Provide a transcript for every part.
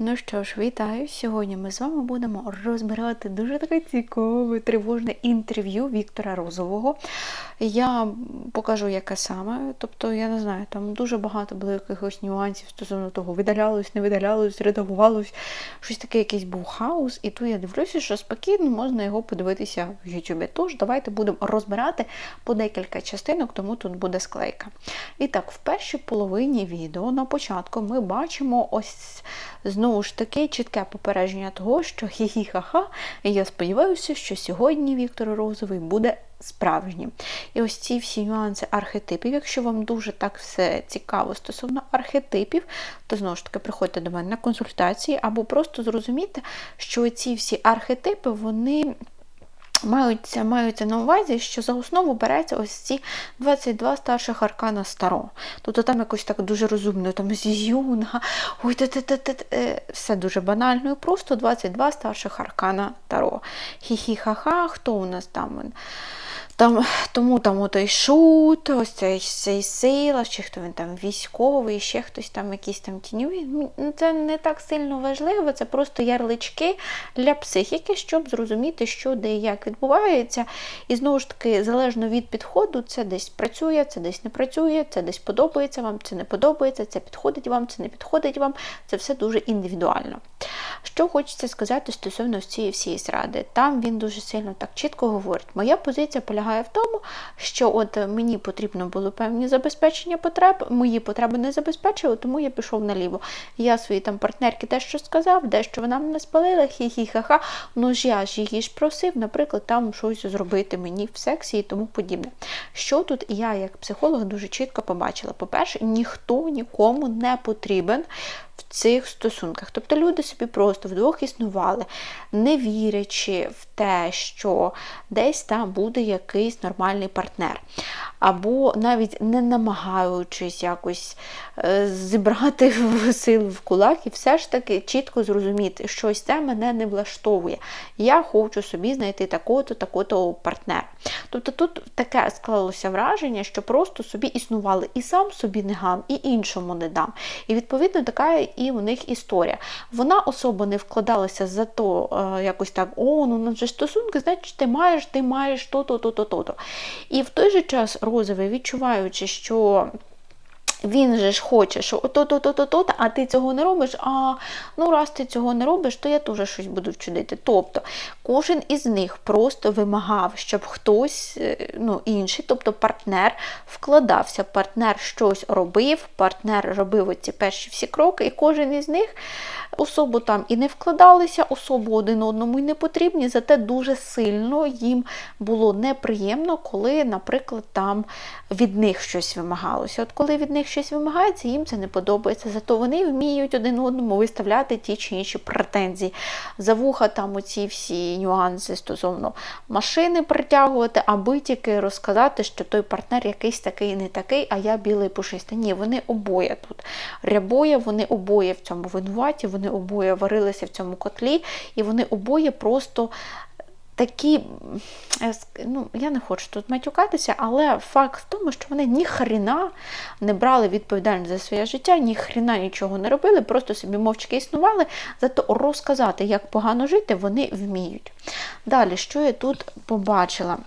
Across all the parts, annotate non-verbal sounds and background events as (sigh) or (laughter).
Ну що ж, вітаю! Сьогодні ми з вами будемо розбирати дуже таке цікаве, тривожне інтерв'ю Віктора Розового. Я покажу, яке саме. Тобто, я не знаю, там дуже багато було якихось нюансів стосовно того, видалялось, не видалялось, редагувалось. Щось таке, якийсь був хаос. І тут я дивлюся, що спокійно можна його подивитися в Ютубі. Тож, давайте будемо розбирати по декілька частинок, тому тут буде склейка. І так, в першій половині відео на початку ми бачимо ось знову ж таки чітке попередження того, що хі-хі-ха-ха, і я сподіваюся, що сьогодні Віктор Розовий буде справжнім. І ось ці всі нюанси архетипів. Якщо вам дуже так все цікаво стосовно архетипів, то знову ж таки приходьте до мене на консультації, або просто зрозумійте, що ці всі архетипи, вони. Маються, маються на увазі, що за основу береться ось ці 22 старших аркана старо. Тобто там якось так дуже розумно, там зюнга, ой, те те те те все дуже банально і просто 22 старших аркана таро. Хі-хі-ха-ха, хто у нас там? Там, Тому там отой шут, ось цей, цей сила, чи хто він там військовий, ще хтось там якісь там тіньові. Це не так сильно важливо, це просто ярлички для психіки, щоб зрозуміти, що де і як відбувається. І знову ж таки, залежно від підходу, це десь працює, це десь не працює, це десь подобається вам, це не подобається, це підходить вам, це не підходить вам. Це все дуже індивідуально. Що хочеться сказати стосовно цієї всієї зради. Там він дуже сильно так чітко говорить. Моя позиція полягає в тому, що от мені потрібно було певні забезпечення потреб, мої потреби не забезпечили, тому я пішов наліво. Я своїй там партнерки дещо сказав, дещо вона мене спалила, хі-хі-ха-ха. Ну ж я ж її ж просив, наприклад, там щось зробити мені в сексі і тому подібне. Що тут я, як психолог, дуже чітко побачила. По-перше, ніхто нікому не потрібен в цих стосунках. Тобто люди собі просто вдвох існували, не вірячи в те, що десь там буде якийсь нормальний партнер. Або навіть не намагаючись якось е, зібрати (laughs) сил в кулак і все ж таки чітко зрозуміти, що ось це мене не влаштовує. Я хочу собі знайти такого-то, такого-то партнера. Тобто тут таке склалося враження, що просто собі існували і сам собі не гам, і іншому не дам. І відповідно така і у них історія. Вона особо не вкладалася за то, е, якось так, о, ну нам же стосунки, значить, ти маєш, ти маєш то-то, то-то, то-то. І в той же час розовий, відчуваючи, що. Він же ж хоче, що ото-то-то-то, а ти цього не робиш. А ну раз ти цього не робиш, то я теж щось буду вчудити. Тобто кожен із них просто вимагав, щоб хтось ну, інший, тобто партнер, вкладався, партнер щось робив, партнер робив оці перші всі кроки, і кожен із них особу там і не вкладалися, особу один одному і не потрібні, зате дуже сильно їм було неприємно, коли, наприклад, там від них щось вимагалося. От коли від них щось вимагається, їм це не подобається. Зато вони вміють один одному виставляти ті чи інші претензії. За вуха там оці всі нюанси стосовно машини притягувати, аби тільки розказати, що той партнер якийсь такий не такий, а я білий пушистий. Ні, вони обоє тут. Рябоє, вони обоє в цьому винуваті, вони обоє варилися в цьому котлі, і вони обоє просто такі, ну, я не хочу тут матюкатися, але факт в тому, що вони ніхрена не брали відповідальність за своє життя, ніхрена нічого не робили, просто собі мовчки існували, зато розказати, як погано жити, вони вміють. Далі, що я тут побачила?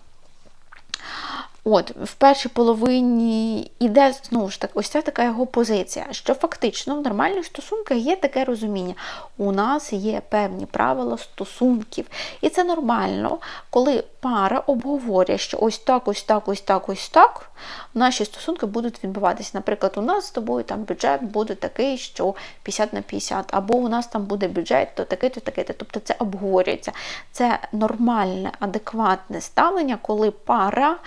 От, В першій половині йде знову ж таки, ось ця така його позиція, що фактично в нормальних стосунках є таке розуміння. У нас є певні правила стосунків. І це нормально, коли пара обговорює, що ось так, ось так, ось так, ось так, наші стосунки будуть відбуватися. Наприклад, у нас з тобою там бюджет буде такий, що 50 на 50, або у нас там буде бюджет, то такий-то, такий-то. Тобто це обговорюється. Це нормальне, адекватне ставлення, коли пара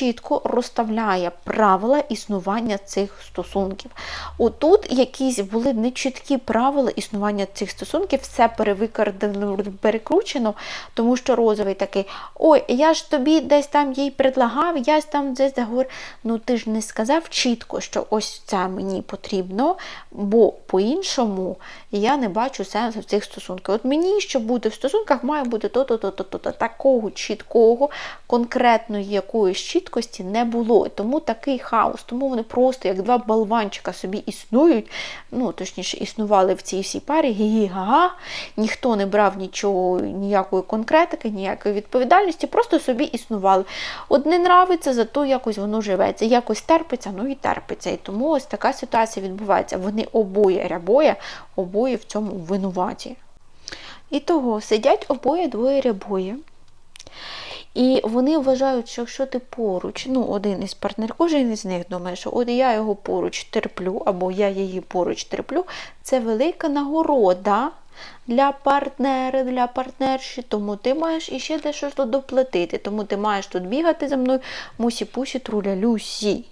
чітко розставляє правила існування цих стосунків. Отут якісь були нечіткі правила існування цих стосунків, все перевикрадено, перекручено, тому що розовий такий, ой, я ж тобі десь там їй предлагав, я ж там десь говорив. Ну ти ж не сказав чітко, що ось це мені потрібно, бо по-іншому я не бачу сенсу в цих стосунках. От мені, щоб бути в стосунках, має бути то-то, то-то, то-то, такого чіткого, конкретної якоїсь чіткої чіткості не було. Тому такий хаос, тому вони просто як два болванчика собі існують, ну, точніше, існували в цій всій парі, гі-гі-га-га, ніхто не брав нічого, ніякої конкретики, ніякої відповідальності, просто собі існували. От не нравиться, зато якось воно живеться, якось терпиться, ну і терпиться. І тому ось така ситуація відбувається. Вони обоє рябоє, обоє в цьому винуваті. І того сидять обоє двоє рябоє. І вони вважають, що якщо ти поруч, ну, один із партнерів, кожен із них думає, що от я його поруч терплю, або я її поруч терплю, це велика нагорода для партнера, для партнерші, тому ти маєш іще дещо тут доплатити, тому ти маєш тут бігати за мною мусі-пусі, труля Люсі.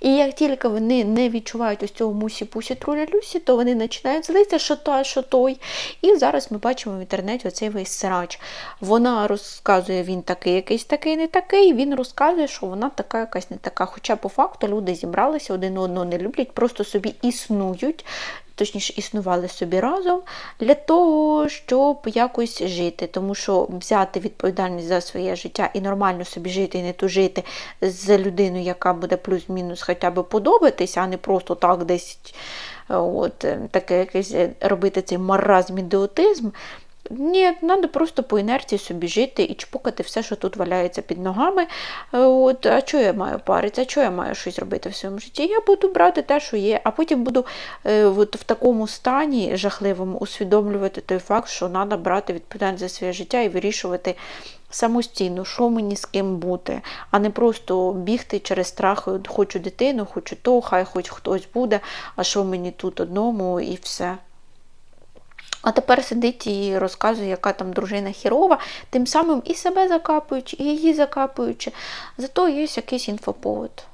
І як тільки вони не відчувають ось цього мусі-пусі, труля Люсі, то вони починають злитися, що та, що той. І зараз ми бачимо в інтернеті оцей весь срач. Вона розказує, він такий, якийсь такий, не такий. Він розказує, що вона така, якась не така. Хоча по факту люди зібралися, один одного не люблять, просто собі існують. Точніше, існували собі разом для того, щоб якось жити. Тому що взяти відповідальність за своє життя і нормально собі жити, і не тужити з людиною, яка буде плюс-мінус хоча б подобатися, а не просто так десь от, е, таке якесь е, робити цей маразм ідіотизм. Ні, треба просто по інерції собі жити і чпокати все, що тут валяється під ногами. Е, От, А що я маю паритися, а що я маю щось робити в своєму житті? Я буду брати те, що є, а потім буду е, от в такому стані жахливому усвідомлювати той факт, що треба брати відповідальність за своє життя і вирішувати самостійно, що мені з ким бути, а не просто бігти через страх, хочу дитину, хочу то, хай хоч хтось буде, а що мені тут одному і все. А тепер сидить і розказує, яка там дружина хірова, тим самим і себе закапуючи, і її закапуючи. Зато є якийсь інфоповод.